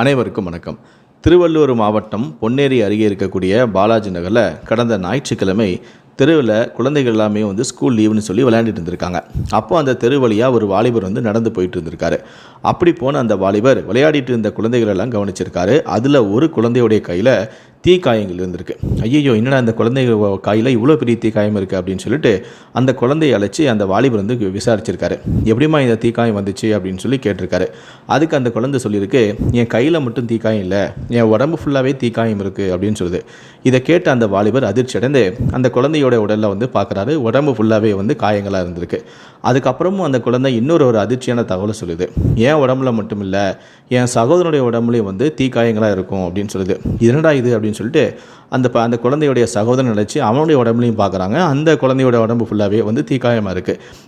அனைவருக்கும் வணக்கம். திருவள்ளூர் மாவட்டம் பொன்னேரி அருகே இருக்கக்கூடிய பாலாஜி நகரில் கடந்த ஞாயிற்றுக்கிழமை தெருவில் குழந்தைகள் எல்லாமே வந்து ஸ்கூல் லீவுன்னு சொல்லி விளையாண்டுட்டு இருந்திருக்காங்க. அப்போ அந்த தெரு வழியாக ஒரு வாலிபர் வந்து நடந்து போயிட்டு இருந்திருக்காரு. அப்படி போன அந்த வாலிபர் விளையாடிட்டு இருந்த குழந்தைகள் எல்லாம் கவனிச்சிருக்காரு. அதில் ஒரு குழந்தையுடைய கையில் தீக்காயங்கள் இருந்திருக்கு. ஐயோ என்னடா அந்த குழந்தை காயில் இவ்வளோ பெரிய தீ காயம் இருக்குது அப்படின்னு சொல்லிட்டு அந்த குழந்தையை அழைச்சி அந்த வாலிபர் வந்து விசாரிச்சிருக்காரு. எப்படிம்மா இந்த தீக்காயம் வந்துச்சு அப்படின்னு சொல்லி கேட்டிருக்காரு. அதுக்கு அந்த குழந்தை சொல்லியிருக்கு என் கையில் மட்டும் தீக்காயம் இல்லை என் உடம்பு ஃபுல்லாகவே தீக்காயம் இருக்குது அப்படின்னு சொல்லுது. இதை கேட்ட அந்த வாலிபர் அதிர்ச்சி அடைந்து அந்த குழந்தையோட உடலில் வந்து பார்க்குறாரு உடம்பு ஃபுல்லாகவே வந்து காயங்களாக இருந்திருக்கு. அதுக்கப்புறமும் அந்த குழந்தை இன்னொரு ஒரு அதிர்ச்சியான தகவலை சொல்லுது. என் உடம்புல மட்டும் இல்லை என் சகோதரனுடைய உடம்புலையும் வந்து தீக்காயங்களாக இருக்கும் அப்படின்னு சொல்லுது. என்னடா இது? அப்படின்னு சொல்லிட்டு அந்த ப அந்த குழந்தையுடைய சகோதரன் நினச்சி அவனுடைய உடம்புலையும் பார்க்குறாங்க அந்த குழந்தையோட உடம்பு ஃபுல்லாகவே வந்து தீக்காயமாக இருக்குது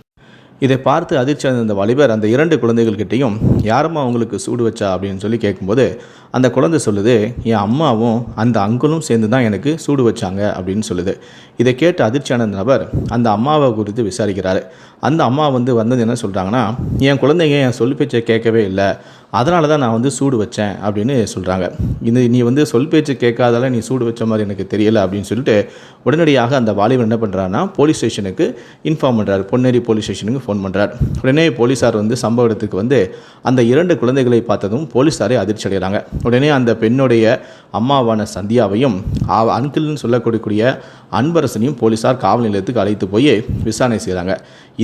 இதை பார்த்து அதிர்ச்சி அடைந்த அந்த வாலிபர் அந்த இரண்டு குழந்தைகள்கிட்டையும் யாரம்மா அவங்களுக்கு சூடு வச்சா? அப்படின்னு சொல்லி கேட்கும்போது அந்த குழந்தை சொல்லுது என் அம்மாவும் அந்த அங்கிளும் சேர்ந்து தான் எனக்கு சூடு வச்சாங்க. அப்படின்னு சொல்லுது. இதை கேட்டு அதிர்ச்சியான நபர் அந்த அம்மாவை குறித்து விசாரிக்கிறாரு. அந்த அம்மா வந்து வந்தது என்ன சொல்கிறாங்கன்னா என் குழந்தைங்க என் சொல்லி பேச்சை கேட்கவே இல்லை. அதனால தான் நான் வந்து சூடு வச்சேன் அப்படின்னு சொல்கிறாங்க இந்த நீ வந்து சொல் பேச்சு கேட்காதால நீ சூடு வச்ச மாதிரி எனக்கு தெரியலை அப்படின்னு சொல்லிட்டு உடனடியாக அந்த வாலிபர் என்ன பண்ணுறாருன்னா போலீஸ் ஸ்டேஷனுக்கு இன்ஃபார்ம் பண்ணுறாரு பொன்னேரி போலீஸ் ஸ்டேஷனுக்கு ஃபோன் பண்ணுறார் உடனே போலீஸார் வந்து சம்பவ இடத்துக்கு வந்து அந்த இரண்டு குழந்தைகளை பார்த்ததும் போலீஸாரே அதிர்ச்சி அடைகிறாங்க. உடனே அந்த பெண்ணுடைய அம்மாவான சந்தியாவையும் அன்கிள்னு சொல்லக்கூடிய அன்பரசனையும் போலீஸார் காவல் நிலையத்துக்கு அழைத்து போய் விசாரணை செய்கிறாங்க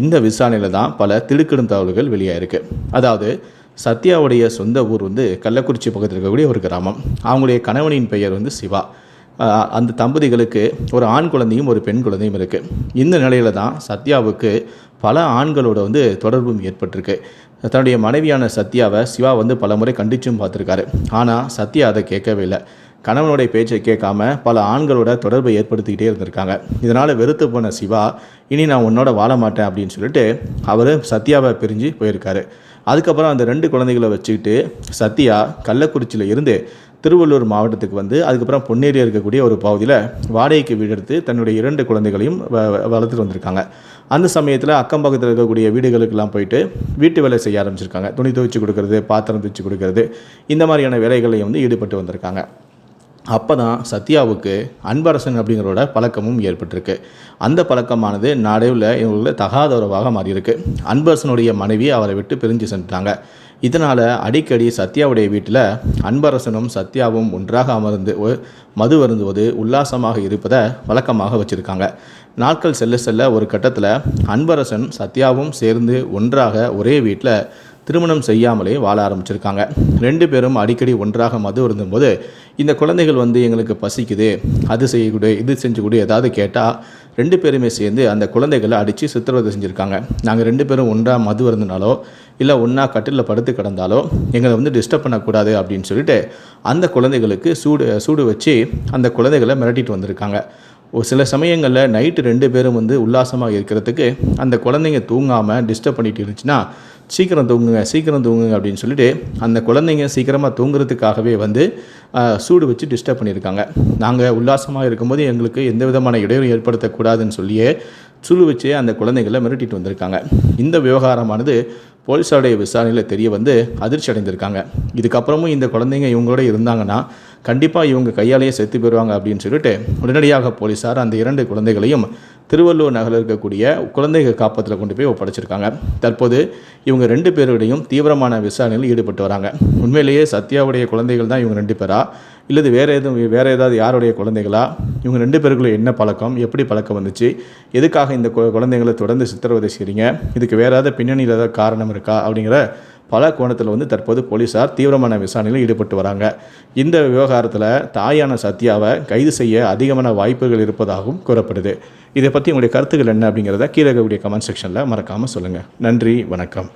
இந்த விசாரணையில் தான் பல திடுக்கிடும் தகவல்கள் வெளியாயிருக்கு. அதாவது சத்யாவுடைய சொந்த ஊர் வந்து கள்ளக்குறிச்சி பக்கத்தில் இருக்கக்கூடிய ஒரு கிராமம். அவங்களுடைய கணவனின் பெயர் வந்து சிவா. அந்த தம்பதிகளுக்கு ஒரு ஆண் குழந்தையும் ஒரு பெண் குழந்தையும் இருக்குது இந்த நிலையில தான் சத்யாவுக்கு பல ஆண்களோட வந்து தொடர்பும் ஏற்பட்டிருக்கு. தன்னுடைய மனைவியான சத்யாவை சிவா வந்து பல முறை கண்டிச்சும் பார்த்துருக்காரு. ஆனால் சத்யா அதை கேட்கவே இல்லை. கணவனுடைய பேச்சை கேட்காம பல ஆண்களோட தொடர்பை ஏற்படுத்திக்கிட்டே இருந்திருக்காங்க. இதனால் வெறுத்து போன சிவா இனி நான் உன்னோட வாழ மாட்டேன் அப்படின்னு சொல்லிட்டு அவர் சத்யாவை பிரிஞ்சு போயிருக்காரு. அதுக்கப்புறம் அந்த ரெண்டு குழந்தைகளை வச்சுக்கிட்டு சத்யா கள்ளக்குறிச்சியில் இருந்து திருவள்ளூர் மாவட்டத்துக்கு வந்து அதுக்கப்புறம் பொன்னேரி இருக்கக்கூடிய ஒரு பகுதியில் வாடகைக்கு வீடு எடுத்து தன்னுடைய இரண்டு குழந்தைகளையும் வ- வளர்த்துட்டு வந்திருக்காங்க. அந்த சமயத்தில் அக்கம் பக்கத்தில் இருக்கக்கூடிய வீடுகளுக்கெல்லாம் போயிட்டு வீட்டு வேலை செய்ய ஆரம்பிச்சிருக்காங்க. துணி துவைச்சு கொடுக்கறது பாத்திரம் துவைச்சு கொடுக்கறது இந்த மாதிரியான வேலைகளையும் வந்து ஈடுபட்டு வந்திருக்காங்க. அப்போ தான் சத்யாவுக்கு அன்பரசன் அப்படிங்கிறோட பழக்கமும் ஏற்பட்டிருக்கு. அந்த பழக்கமானது நடைவில் இவங்களுக்கு தகாத உறவாக மாறியிருக்கு. அன்பரசனுடைய மனைவி அவரை விட்டு பிரிஞ்சு சென்றாங்க. இதனால் அடிக்கடி சத்யாவுடைய வீட்டில் அன்பரசனும் சத்யாவும் ஒன்றாக அமர்ந்து ஒ- மது வருந்துவது உல்லாசமாக இருப்பதை வழக்கமாக வச்சுருக்காங்க. நாட்கள் செல்ல செல்ல ஒரு கட்டத்தில் அன்பரசன் சத்யாவும் சேர்ந்து ஒன்றாக ஒரே வீட்டில் திருமணம் செய்யாமலே வாழ ஆரம்பிச்சிருக்காங்க. ரெண்டு பேரும் அடிக்கடி ஒன்றாக மது இருந்தபோது இந்த குழந்தைகள் வந்து எங்களுக்கு பசிக்குது அது செய்யக்கூடிய இது செஞ்சு கொடு ஏதாவது கேட்டால் ரெண்டு பேருமே சேர்ந்து அந்த குழந்தைகளை அடித்து சித்திரவதை செஞ்சுருக்காங்க. நாங்கள் ரெண்டு பேரும் ஒன்றா மது இருந்தனாலோ இல்லை ஒன்றா கட்டிலில் படுத்து கிடந்தாலோ எங்களை வந்து டிஸ்டர்ப் பண்ணக்கூடாது அப்படின்னு சொல்லிட்டு அந்த குழந்தைகளுக்கு சூடு சூடு வச்சு அந்த குழந்தைகளை மிரட்டிட்டு வந்திருக்காங்க. ஒரு சில சமயங்களில் நைட்டு ரெண்டு பேரும் வந்து உல்லாசமாக இருக்கிறதுக்கு அந்த குழந்தைங்க தூங்காமல் டிஸ்டர்ப் பண்ணிட்டு இருந்துச்சுன்னா சீக்கிரம் தூங்குங்க சீக்கிரம் தூங்குங்க அப்படின்னு சொல்லிட்டு அந்த குழந்தைங்க சீக்கிரமாக தூங்குறதுக்காகவே வந்து சூடு வச்சு டிஸ்டர்ப் பண்ணியிருக்காங்க. நாங்கள் உல்லாசமாக இருக்கும்போது எங்களுக்கு எந்த விதமான இடையூறு ஏற்படுத்தக்கூடாதுன்னு சொல்லியே சுழு வச்சு அந்த குழந்தைகளை மிரட்டிட்டு வந்திருக்காங்க. இந்த விவகாரமானது போலீஸாருடைய விசாரணையில் தெரிய வந்து அதிர்ச்சி அடைந்திருக்காங்க. இதுக்கப்புறமும் இந்த குழந்தைங்க இவங்களோட இருந்தாங்கன்னா கண்டிப்பாக இவங்க கையாலேயே செத்து போயிடுவாங்க அப்படின்னு சொல்லிட்டு உடனடியாக போலீஸார் அந்த இரண்டு குழந்தைகளையும் திருவள்ளூர் நகரில் இருக்கக்கூடிய குழந்தைகள் காப்பகத்தில் கொண்டு போய் ஒப்படைச்சிருக்காங்க. தற்போது இவங்க ரெண்டு பேருடையும் தீவிரமான விசாரணையில் ஈடுபட்டு வராங்க. உண்மையிலேயே சத்யாவுடைய குழந்தைகள் தான் இவங்க ரெண்டு பேரா? இல்லது வேறு எதுவும் வேறு ஏதாவது யாருடைய குழந்தைகளா? இவங்க ரெண்டு பேருக்குள்ள என்ன பழக்கம்? எப்படி பழக்கம் வந்துச்சு? எதுக்காக இந்த குழந்தைங்களை தொடர்ந்து சித்திரவதை செய்கிறீங்க இதுக்கு வேறு ஏதாவது பின்னணியில் ஏதாவது காரணம் இருக்கா? அப்படிங்கிற பல கோணத்தில் வந்து தற்போது போலீஸார் தீவிரமான விசாரணையில் ஈடுபட்டு வராங்க. இந்த விவகாரத்தில் தாயான சத்யாவை கைது செய்ய அதிகமான வாய்ப்புகள் இருப்பதாகவும் கூறப்படுது. இதை பற்றி உங்களுடைய கருத்துக்கள் என்ன அப்படிங்கிறத கீழே இருக்கக்கூடிய கமெண்ட் செக்ஷனில் மறக்காமல் சொல்லுங்கள் நன்றி வணக்கம்.